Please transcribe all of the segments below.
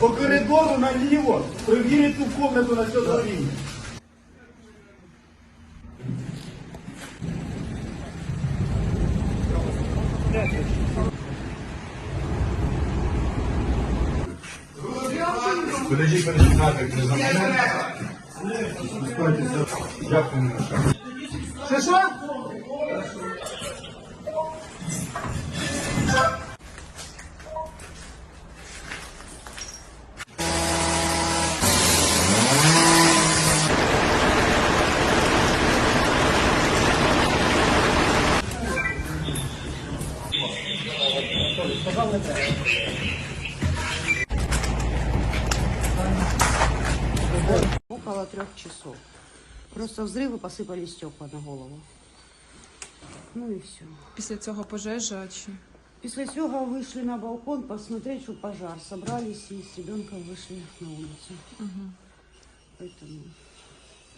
По коридору наліво. Провірити ту комнату на все подожди, не замовляй. Дякую, Що що? часов. Просто взрывы посыпали стекла на голову. Ну и все. Після цього пожежа чи После цього вышли на балкон посмотреть, что пожар. Собрались и с ребенком вышли на улицу. Поэтому,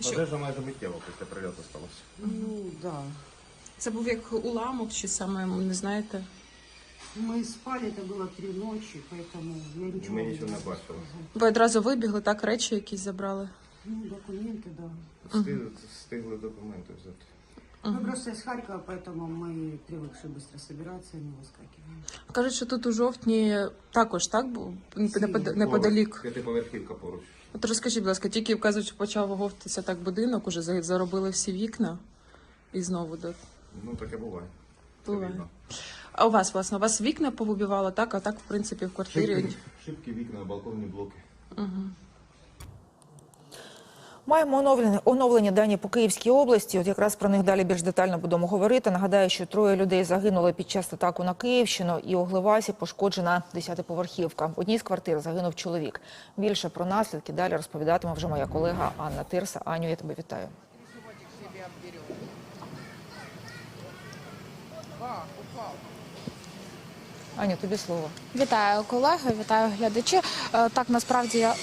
Пожежа майже миттєво після прильоту сталося. ну да. це був як уламок, чи саме не знаєте? Мы спали, это было три ночи, поэтому я ничего Ми не нічого не могу бачили. сказать. Ви одразу вибігли, так речі якісь забрали. Ну, документы, да. Встигли, встигли документи взяти. Мы просто из Харькова, поэтому мы привыкшие быстро собираться и не выскакиваем. Кажуть, що тут у жовтні також так був непод- неподалік. П'ятиповерхівка поруч. От розкажіть, будь ласка, тільки вказують, що почав оговтатися так будинок, уже за- заробили всі вікна і знову до. Ну, таке буває. Це Буває. видно. А у вас, власне, у вас вікна повибивало, так, а так, в принципі, в квартирі. Шибки, шибки, вікна, балконні блоки. Маємо оновлені, оновлені дані по Київській області. От якраз про них далі більш детально будемо говорити. Нагадаю, що троє людей загинули під час атаку на Київщину, і у Гливасі пошкоджена десятиповерхівка. В одній з квартир загинув чоловік. Більше про наслідки далі розповідатиме вже моя колега Анна Тирса. Аню, я тебе вітаю. Аню, тобі слово. Вітаю колеги, вітаю глядачі. Е, Так насправді я.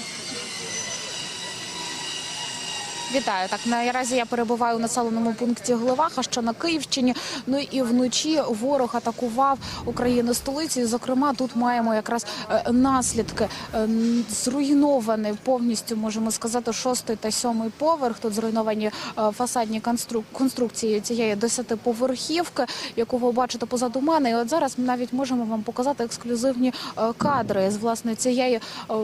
Вітаю так. Наразі я перебуваю у населеному пункті Гливаха, що на Київщині. Ну і вночі ворог атакував Україну столицю. Зокрема, тут маємо якраз е, наслідки. Е, Зруйнований повністю можемо сказати шостий та сьомий поверх. Тут зруйновані е, фасадні конструк- конструкції цієї десятиповерхівки, яку ви бачите позаду мене. І от зараз ми навіть можемо вам показати ексклюзивні кадри з власне цієї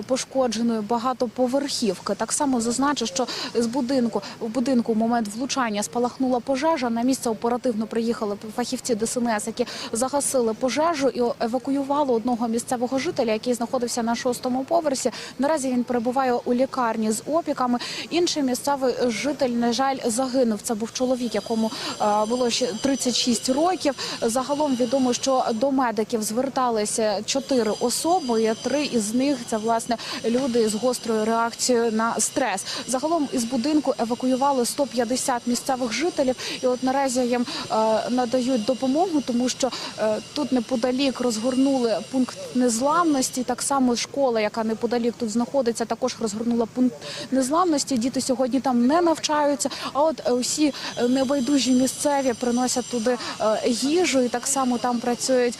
пошкодженої багатоповерхівки. Так само зазначу, що з будинку в будинку в момент влучання спалахнула пожежа. На місце оперативно приїхали фахівці ДСНС, які загасили пожежу і евакуювали одного місцевого жителя, який знаходився на шостому поверсі. Наразі він перебуває у лікарні з опіками. Інший місцевий житель, на жаль, загинув. Це був чоловік, якому е, було ще 36 років. Загалом відомо, що до медиків зверталися чотири особи. Три із них це власне люди з гострою реакцією на стрес. Загалом із будинку евакуювали 150 місцевих жителів, і от наразі їм е, надають допомогу, тому що е, тут неподалік розгорнули пункт незламності. Так само школа, яка неподалік тут знаходиться, також розгорнула пункт незламності. Діти сьогодні там не навчаються. А от е, усі небайдужі місцеві приносять туди їжу, і так само там працюють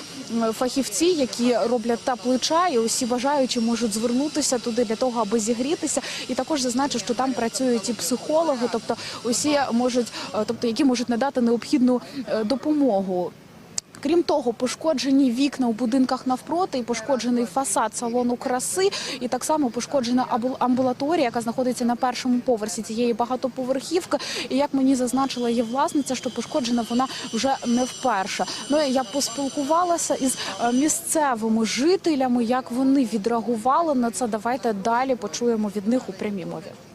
фахівці, які роблять теплий чай. І усі бажаючі можуть звернутися туди для того, аби зігрітися. І також зазначу, що там працюють і психологи, тобто усі можуть, е, тобто які можуть надати необхідну е, допомогу. Крім того, пошкоджені вікна у будинках навпроти, і пошкоджений фасад салону краси, і так само пошкоджена амбулаторія, яка знаходиться на першому поверсі цієї багатоповерхівки. І як мені зазначила її власниця, що пошкоджена вона вже не вперше. Ну я поспілкувалася із е, місцевими жителями, як вони відреагували на це. Давайте далі почуємо від них у прямій мові.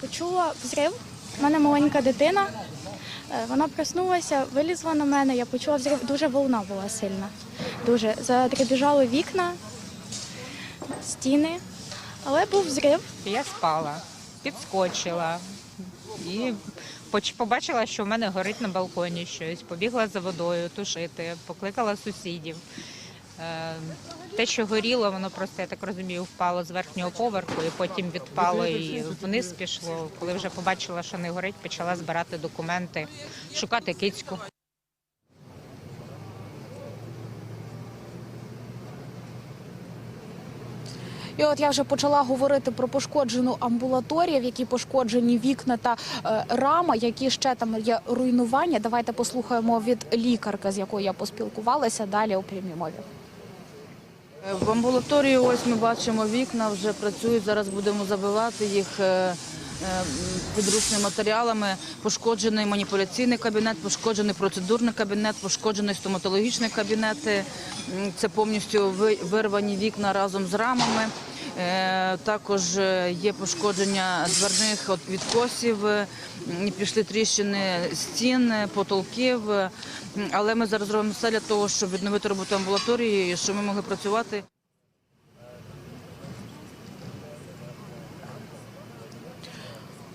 Почула взрив. У мене маленька дитина. Е, Вона проснулася, вилізла на мене. Я почула взрив. Дуже волна була сильна. Дуже задребіжали вікна, стіни. Але був взрив. Я спала, підскочила і побачила, що в мене горить на балконі щось. Побігла за водою тушити, покликала сусідів. Е, Те, що горіло, воно просто, я так розумію, впало з верхнього поверху і потім відпало і вниз пішло. Коли вже побачила, що не горить, почала збирати документи, шукати кицьку. І от я вже почала говорити про пошкоджену амбулаторію, в якій пошкоджені вікна та е, рама, які ще там є руйнування. Давайте послухаємо від лікарки, з якою я поспілкувалася далі у прямій мові. В амбулаторії ось ми бачимо вікна, вже працюють. Зараз будемо забивати їх е, е, підручними матеріалами. Пошкоджений маніпуляційний кабінет, пошкоджений процедурний кабінет, пошкоджений стоматологічний кабінет. Це повністю ви- вирвані вікна разом з рамами. Е, Також е, є пошкодження дверних відкосів, е, пішли тріщини стін, потолків. Але ми зараз робимо все для того, щоб відновити роботу амбулаторії, щоб ми могли працювати.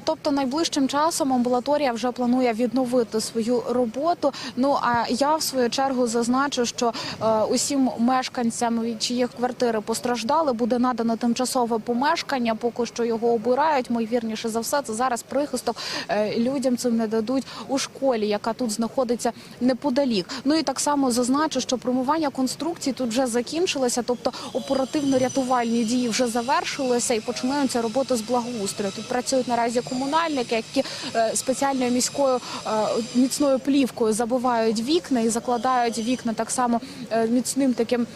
Тобто найближчим часом амбулаторія вже планує відновити свою роботу. Ну а я в свою чергу зазначу, що е, усім мешканцям, від чиїх квартири постраждали, буде надано тимчасове помешкання. Поки що його обирають. Ймовірніше за все, це зараз прихисток е, людям цим не дадуть у школі, яка тут знаходиться неподалік. Ну і так само зазначу, що промивання конструкцій тут вже закінчилося, тобто оперативно-рятувальні дії вже завершилися і починаються роботи з благоустрою. Тут працюють наразі комунальники, які е, спеціальною міською е, міцною плівкою забивають вікна і закладають вікна так само е, міцним таким.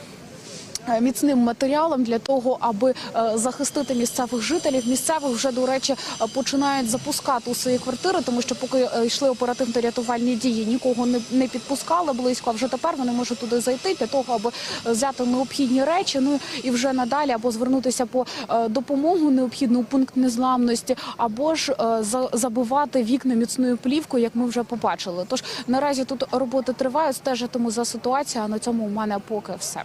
Е, Міцним матеріалом для того, аби е, захистити місцевих жителів. Місцевих вже до речі е, починають запускати у свої квартири, тому що поки йшли оперативно-рятувальні дії, нікого не, підпускали близько. А вже тепер вони можуть туди зайти для того, аби взяти необхідні речі. Ну і вже надалі або звернутися по допомогу необхідну у пункт незламності, або ж забивати вікна міцною плівкою, як ми вже побачили. Тож наразі тут роботи тривають, стежитиму за ситуацією. А на цьому у мене поки все.